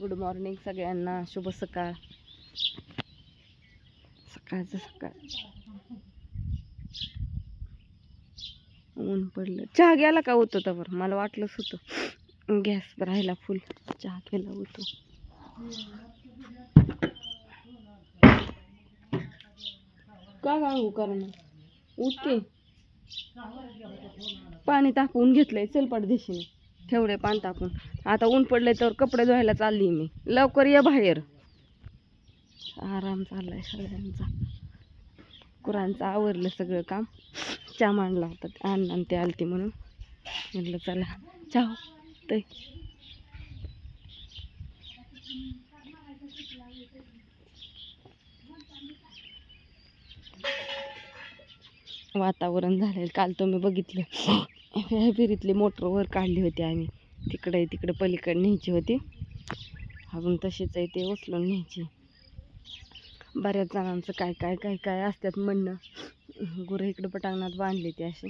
Good morning सगळ्यांना. शुभ सकाळ. सकाळचं सकाळ. ऊन पडलं. चहा घ्यायला का होतो तर मला वाटलंच होतं. गॅस राहिला फुल चहा घ्यायला होतो. का गाळू कारण उठते. पाणी तापवून घेतलंय. चलपाट दिशेने ठेवले पान तापून आता ऊन पडले तर कपडे धुवायला चालली मी. लवकर ये बाहेर. आराम चाललाय सगळ्यांचा. कुरांचं आवरलं सगळं काम. चहा मांडला होता. अण्णा ते आलते म्हणून. म्हटलं चला चहा ते वातावरण झालेलं काल तुम्ही बघितलं. विहिरीतली मोटरवर काढली होती आम्ही. तिकडे तिकडे पलीकडे न्यायची होती. अजून तशीच आहे ते उचलून न्यायची. बऱ्याच जणांचं काय काय काय काय असतात म्हणणं. गुरं इकडं पटांगणात बांधले ते असे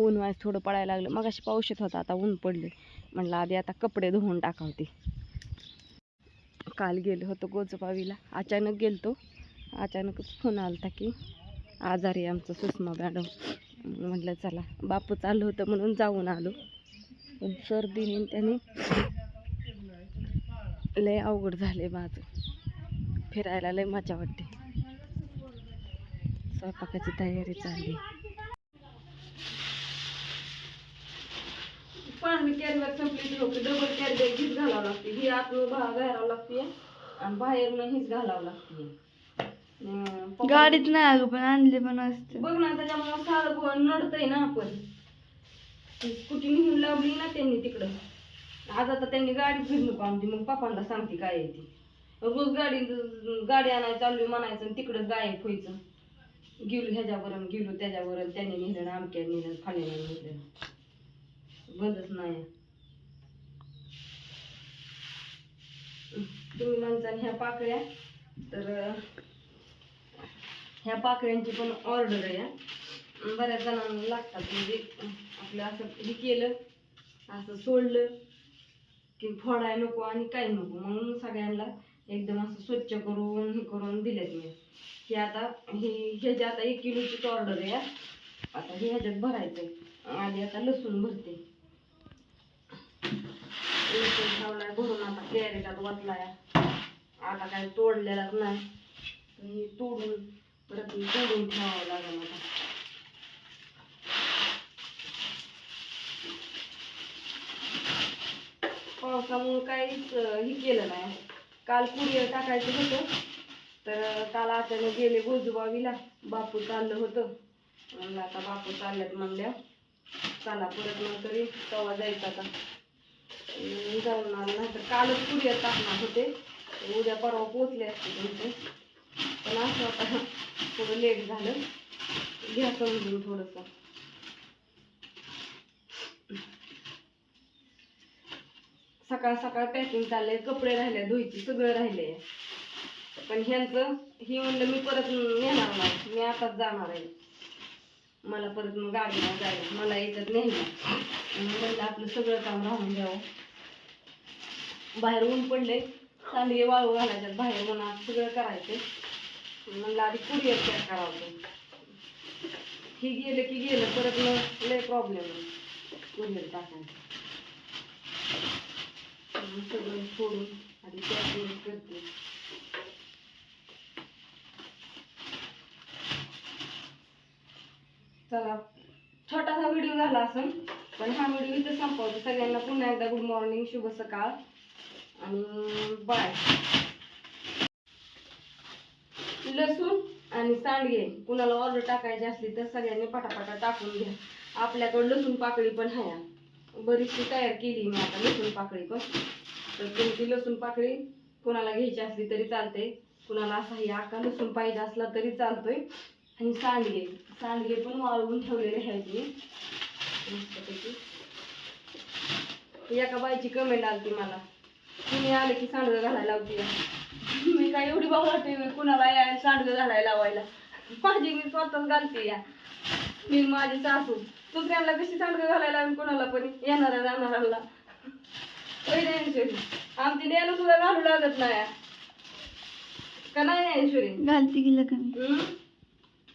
ऊन वाज थोडं पडायला लागलं. मग अशी पाऊस येत होता आता ऊन पडले. म्हणलं आधी आता कपडे धुवून टाकावते. काल गेलो होतो गोजबावीला. अचानक गेलतो. अचानकच फोन आलता की आजारी आमचं सुषमा मॅडम. म्हटलं चला बापू चाललं होतं म्हणून जाऊन आलो. पण सर्दीने त्याने लय अवघड झाले माझं. फिरायला लय मजा वाटते. स्वयंपाकाची तयारी चालली. पाणी कॅनवर संपली होती डबल कॅनबॅग हीच घालावं लागते. ही आतून भा घालावं लागते आणि बाहेरनं हीच घालावं लागते. गाडीत नाही अगं पण आणले पण असते. बघ ना त्याच्यामुळे सारं नडतंय ना आपण. स्कूटी नेऊन लावली ना त्यांनी तिकडं. आज आता त्यांनी गाडी फिरू नको आमची मग पप्पांना सांगते काय आहे ती. रोज गाडी गाडी आणायला चालली म्हणायचं आणि तिकडंच गायब व्हायचं. गेलो ह्याच्यावर आणि गेलो त्याच्यावर आणि त्याने नेलं आमक्या नेलं फाण्याने नेलं. बंदच नाही. तुम्ही म्हणता ह्या पाकळ्या तर ह्या पाकळ्यांची पण ऑर्डर आहे. बऱ्याच जणांना लागतात. म्हणजे आपलं असं हे केलं असं सोडलं की फोडाय नको आणि काही नको. म्हणून सगळ्यांना एकदम असं स्वच्छ करून हे करून दिल्यात मी. की आता हे ह्याची आता एक किलोचीच ऑर्डर आहे आता हे ह्याच्यात भरायचंय. आधी आता लसूण भरते. लसूण ठेवलाय भरून आता कॅरेटात वाचलाय आता काय तोडलेलाच नाही. तोडून परत तोडून ठेवावं लागेल आता. पावसामुळे काहीच हे केलं नाही. काल कुरिअर टाकायचं होतं तर काल अचानक गेले गोजूबावीला. बापू चाललं होतं. म्हणलं आता बापू चालल्यात म्हणल्या. चला परत नंतर तरी तेव्हा जायचं आता. अं, जाऊन आलं नाही तर कालच कुरिअर टाकणार होते उद्या परवा पोचले असते तुमचे पण असं आता थोडं लेट झालं. घ्या समजून थोडंसं. सकाळ सकाळ पॅकिंग चाललंय कपडे राहिले धुयची सगळं राहिले पण ह्यांचं हे म्हणलं मी परत नेणार नाही. मी आताच जाणार आहे. मला परत मग गाडीला जायला मला याच्यात नेहमी म्हणलं आपलं सगळं काम राहून द्यावं बाहेर ऊन पडले. सांडगे वाळू घालायच्यात बाहेर म्हणा सगळं करायचं. म्हणलं आधी पुढे तयार करावं हे गेलं की गेलं परत मग लय प्रॉब्लेम कुरिअर टाकायचं. सगळं सोडून आधी पॅकिंग करते. चला. छोटासा व्हिडिओ झाला असेल पण हा व्हिडिओ इथे संपवतो. सगळ्यांना पुन्हा एकदा गुड मॉर्निंग शुभ सकाळ. आणि बाय. लसूण आणि सांडगे कुणाला ऑर्डर टाकायची असली तर सगळ्यांनी पटापटा टाकून घ्या. आपल्याकडे लसूण पाकळी पण आहे बरीचशी तयार केली मी आता लसूण पाकळी पण. तर तुमची लसूण पाकळी कुणाला घ्यायची असली तरी चालते कुणाला असाही आका लसूण पाहिजे असला तरी चालतोय. आणि सांडगे. सांडगे पण वाळवून ठेवलेले आहेत मी. मस्तपैकी. एका बाईची कमेंट आलती मला. तुम्ही आले की सांडगं घालायला लावते. मी काय एवढी बाबा वाटते कुणाला या सांडगं घालायला लावायला? माझी मी स्वतःच घालते या. मी माझी सासू. दुसऱ्यांना कशी सांडगं घालायला कुणाला पण? येणारा जाणाराला होय ज्ञानेश्वरी आमची ज्ञान सुद्धा घालू लागत नाही का नाही ज्ञानेश्वरी घालते गेलं कमी हम्म?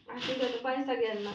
असं त्याचा पैसा घ्यायला. ना